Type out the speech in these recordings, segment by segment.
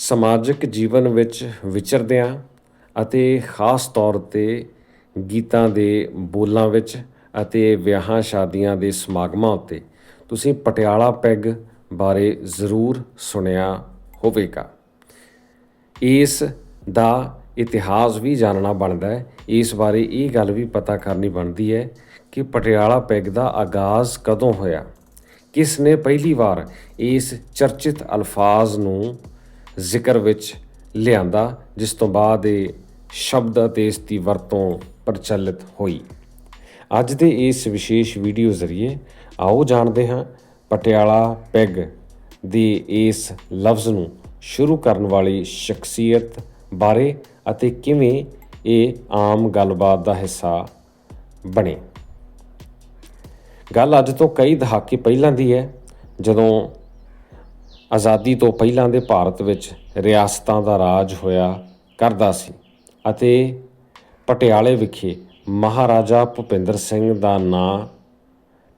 ਸਮਾਜਿਕ ਜੀਵਨ ਵਿੱਚ ਵਿਚਰਦਿਆਂ ਅਤੇ ਖਾਸ ਤੌਰ ਤੇ ਗੀਤਾਂ ਦੇ ਬੋਲਾਂ ਵਿੱਚ ਅਤੇ ਵਿਆਹਾਂ ਸ਼ਾਦੀਆਂ ਦੇ ਸਮਾਗਮਾਂ ਉੱਤੇ, ਤੁਸੀਂ ਪਟਿਆਲਾ ਪੈਗ ਬਾਰੇ ਜ਼ਰੂਰ ਸੁਣਿਆ ਹੋਵੇਗਾ। ਇਸ ਦਾ ਇਤਿਹਾਸ ਵੀ ਜਾਣਨਾ ਬਣਦਾ ਹੈ। ਇਸ ਬਾਰੇ ਇਹ ਗੱਲ ਵੀ ਪਤਾ ਕਰਨੀ ਬਣਦੀ ਹੈ ਕਿ ਪਟਿਆਲਾ ਪੈਗ ਦਾ ਆਗਾਜ਼ ਕਦੋਂ ਹੋਇਆ? ਕਿਸ ਨੇ ਪਹਿਲੀ ਵਾਰ ਇਸ ਚਰਚਿਤ ਅਲਫਾਜ਼ ਨੂੰ ਜ਼ਿਕਰ ਵਿੱਚ ਲਿਆਂਦਾ, ਜਿਸ ਤੋਂ ਬਾਅਦ ਇਹ ਸ਼ਬਦ ਅਤੇ ਇਸ ਦੀ ਵਰਤੋਂ ਪ੍ਰਚਲਿਤ ਹੋਈ। ਅੱਜ ਦੇ ਇਸ ਵਿਸ਼ੇਸ਼ ਵੀਡੀਓ ਜ਼ਰੀਏ ਆਓ ਜਾਣਦੇ ਹਾਂ ਪਟਿਆਲਾ ਪੈਗ ਦੇ ਇਸ ਲਫ਼ਜ਼ ਨੂੰ ਸ਼ੁਰੂ ਕਰਨ ਵਾਲੀ ਸ਼ਖਸੀਅਤ ਬਾਰੇ ਅਤੇ ਕਿਵੇਂ ਇਹ ਆਮ ਗੱਲਬਾਤ ਦਾ ਹਿੱਸਾ ਬਣੇ। ਗੱਲ ਅੱਜ ਤੋਂ ਕਈ ਦਹਾਕੇ ਪਹਿਲਾਂ ਦੀ ਹੈ, ਜਦੋਂ ਆਜ਼ਾਦੀ ਤੋਂ ਪਹਿਲਾਂ ਦੇ ਭਾਰਤ ਵਿੱਚ ਰਿਆਸਤਾਂ ਦਾ ਰਾਜ ਹੋਇਆ ਕਰਦਾ ਸੀ ਅਤੇ ਪਟਿਆਲੇ ਵਿਖੇ ਮਹਾਰਾਜਾ ਭੁਪਿੰਦਰ ਸਿੰਘ ਦਾ ਨਾਂ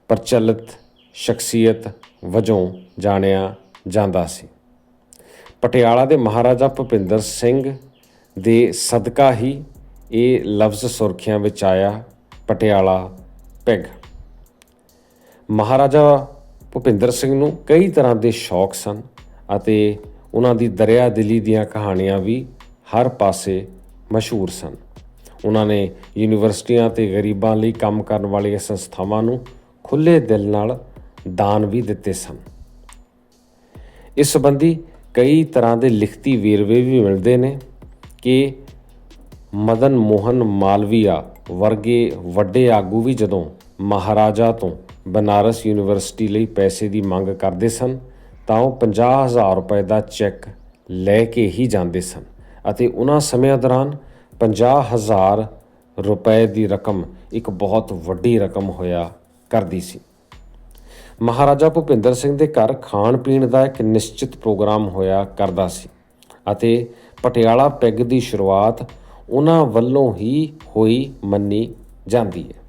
ਪ੍ਰਚਲਿਤ ਸ਼ਖਸੀਅਤ ਵਜੋਂ ਜਾਣਿਆ ਜਾਂਦਾ ਸੀ। ਪਟਿਆਲਾ ਦੇ ਮਹਾਰਾਜਾ ਭੁਪਿੰਦਰ ਸਿੰਘ ਦੇ ਸਦਕਾ ਹੀ ਇਹ ਲਫ਼ਜ਼ ਸੁਰਖੀਆਂ ਵਿੱਚ ਆਇਆ, ਪਟਿਆਲਾ ਪੈਗ। ਮਹਾਰਾਜਾ ਭੁਪਿੰਦਰ ਸਿੰਘ ਨੂੰ ਕਈ ਤਰ੍ਹਾਂ ਦੇ ਸ਼ੌਕ ਸਨ ਅਤੇ ਉਹਨਾਂ ਦੀ ਦਰਿਆ ਦਿਲੀ ਦੀਆਂ ਕਹਾਣੀਆਂ ਵੀ ਹਰ ਪਾਸੇ ਮਸ਼ਹੂਰ ਸਨ। ਉਹਨਾਂ ਨੇ ਯੂਨੀਵਰਸਿਟੀਆਂ ਤੇ ਗਰੀਬਾਂ ਲਈ ਕੰਮ ਕਰਨ ਵਾਲੀਆਂ ਸੰਸਥਾਵਾਂ ਨੂੰ ਖੁੱਲੇ ਦਿਲ ਨਾਲ ਦਾਨ ਵੀ ਦਿੱਤੇ ਸਨ। ਇਸ ਸੰਬੰਧੀ ਕਈ ਤਰ੍ਹਾਂ ਦੇ ਲਿਖਤੀ ਵੇਰਵੇ ਵੀ ਮਿਲਦੇ ਨੇ ਕਿ ਮਦਨ ਮੋਹਨ ਮਾਲਵੀਆ ਵਰਗੇ ਵੱਡੇ ਆਗੂ ਵੀ ਜਦੋਂ ਮਹਾਰਾਜਾ ਤੋਂ ਬਨਾਰਸ ਯੂਨੀਵਰਸਿਟੀ ਲਈ ਪੈਸੇ ਦੀ ਮੰਗ ਕਰਦੇ ਸਨ, ਤਾਂ ਉਹ 50000 ਰੁਪਏ ਦਾ ਚੈੱਕ ਲੈ ਕੇ ਹੀ ਜਾਂਦੇ ਸਨ ਅਤੇ ਉਹਨਾਂ ਸਮਿਆਂ ਦੌਰਾਨ 50000 ਰੁਪਏ ਦੀ ਰਕਮ ਇੱਕ ਬਹੁਤ ਵੱਡੀ ਰਕਮ ਹੋਇਆ ਕਰਦੀ ਸੀ। ਮਹਾਰਾਜਾ ਭੁਪਿੰਦਰ ਸਿੰਘ ਦੇ ਘਰ ਖਾਣ ਪੀਣ ਦਾ ਇੱਕ ਨਿਸ਼ਚਿਤ ਪ੍ਰੋਗਰਾਮ ਹੋਇਆ ਕਰਦਾ ਸੀ ਅਤੇ ਪਟਿਆਲਾ ਪੈਗ ਦੀ ਸ਼ੁਰੂਆਤ ਉਹਨਾਂ ਵੱਲੋਂ ਹੀ ਹੋਈ ਮੰਨੀ ਜਾਂਦੀ ਹੈ।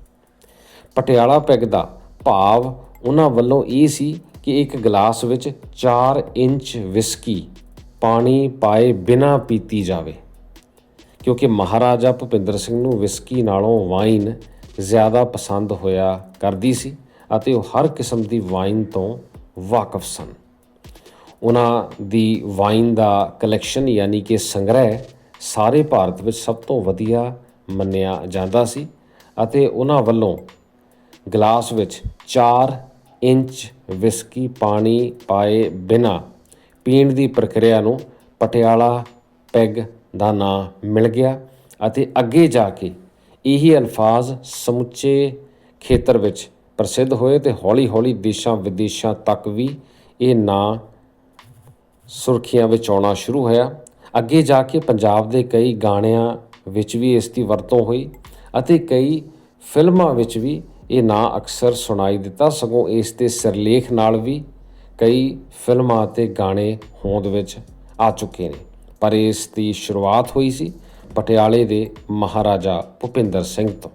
ਪਟਿਆਲਾ ਪੈਗ ਦਾ ਭਾਵ ਉਹਨਾਂ ਵੱਲੋਂ ਇਹ ਸੀ ਕਿ ਇੱਕ ਗਲਾਸ ਵਿੱਚ 4 ਇੰਚ ਵਿਸਕੀ ਪਾਣੀ ਪਾਏ ਬਿਨਾਂ ਪੀਤੀ ਜਾਵੇ। ਕਿਉਂਕਿ ਮਹਾਰਾਜਾ ਭੁਪਿੰਦਰ ਸਿੰਘ ਨੂੰ ਵਿਸਕੀ ਨਾਲੋਂ ਵਾਈਨ ਜ਼ਿਆਦਾ ਪਸੰਦ ਹੋਇਆ ਕਰਦੀ ਸੀ ਅਤੇ ਉਹ ਹਰ ਕਿਸਮ ਦੀ ਵਾਈਨ ਤੋਂ ਵਾਕਿਫ ਸਨ। ਉਹਨਾਂ ਦੀ ਵਾਈਨ ਦਾ ਕਲੈਕਸ਼ਨ ਯਾਨੀ ਕਿ ਸੰਗ੍ਰਹਿ ਸਾਰੇ ਭਾਰਤ ਵਿੱਚ ਸਭ ਤੋਂ ਵਧੀਆ ਮੰਨਿਆ ਜਾਂਦਾ ਸੀ ਅਤੇ ਉਹਨਾਂ ਵੱਲੋਂ ਗਲਾਸ ਵਿੱਚ 4 ਇੰਚ ਵਿਸਕੀ ਪਾਣੀ ਪਾਏ ਬਿਨਾ ਪੀਣ ਦੀ ਪ੍ਰਕਿਰਿਆ ਨੂੰ ਪਟਿਆਲਾ ਪੈਗ ਦਾ ਨਾਂ ਮਿਲ ਗਿਆ ਅਤੇ ਅੱਗੇ ਜਾ ਕੇ ਇਹੀ ਅਲਫਾਜ਼ ਸਮੁੱਚੇ ਖੇਤਰ ਵਿੱਚ ਪ੍ਰਸਿੱਧ ਹੋਏ ਤੇ ਹੌਲੀ-ਹੌਲੀ ਦੇਸ਼ਾਂ ਵਿਦੇਸ਼ਾਂ ਤੱਕ ਵੀ ਇਹ ਨਾਂ ਸੁਰਖੀਆਂ ਵਿੱਚ ਆਉਣਾ ਸ਼ੁਰੂ ਹੋਇਆ। ਅੱਗੇ ਜਾ ਕੇ ਪੰਜਾਬ ਦੇ ਕਈ ਗਾਣਿਆਂ ਵਿੱਚ ਵੀ ਇਸ ਦੀ ਵਰਤੋਂ ਹੋਈ ਅਤੇ ਕਈ ਫਿਲਮਾਂ ਵਿੱਚ ਵੀ ਇਹ ਨਾਂ ਅਕਸਰ ਸੁਣਾਈ ਦਿੱਤਾ, ਸਗੋਂ ਇਸ ਦੇ ਸਿਰਲੇਖ ਨਾਲ ਵੀ ਕਈ ਫਿਲਮਾਂ ਅਤੇ ਗਾਣੇ ਹੋਂਦ ਵਿੱਚ ਆ ਚੁੱਕੇ ਨੇ। ਪਰ ਇਸ ਦੀ ਸ਼ੁਰੂਆਤ ਹੋਈ ਸੀ ਪਟਿਆਲੇ ਦੇ ਮਹਾਰਾਜਾ ਭੁਪਿੰਦਰ ਸਿੰਘ ਤੋਂ।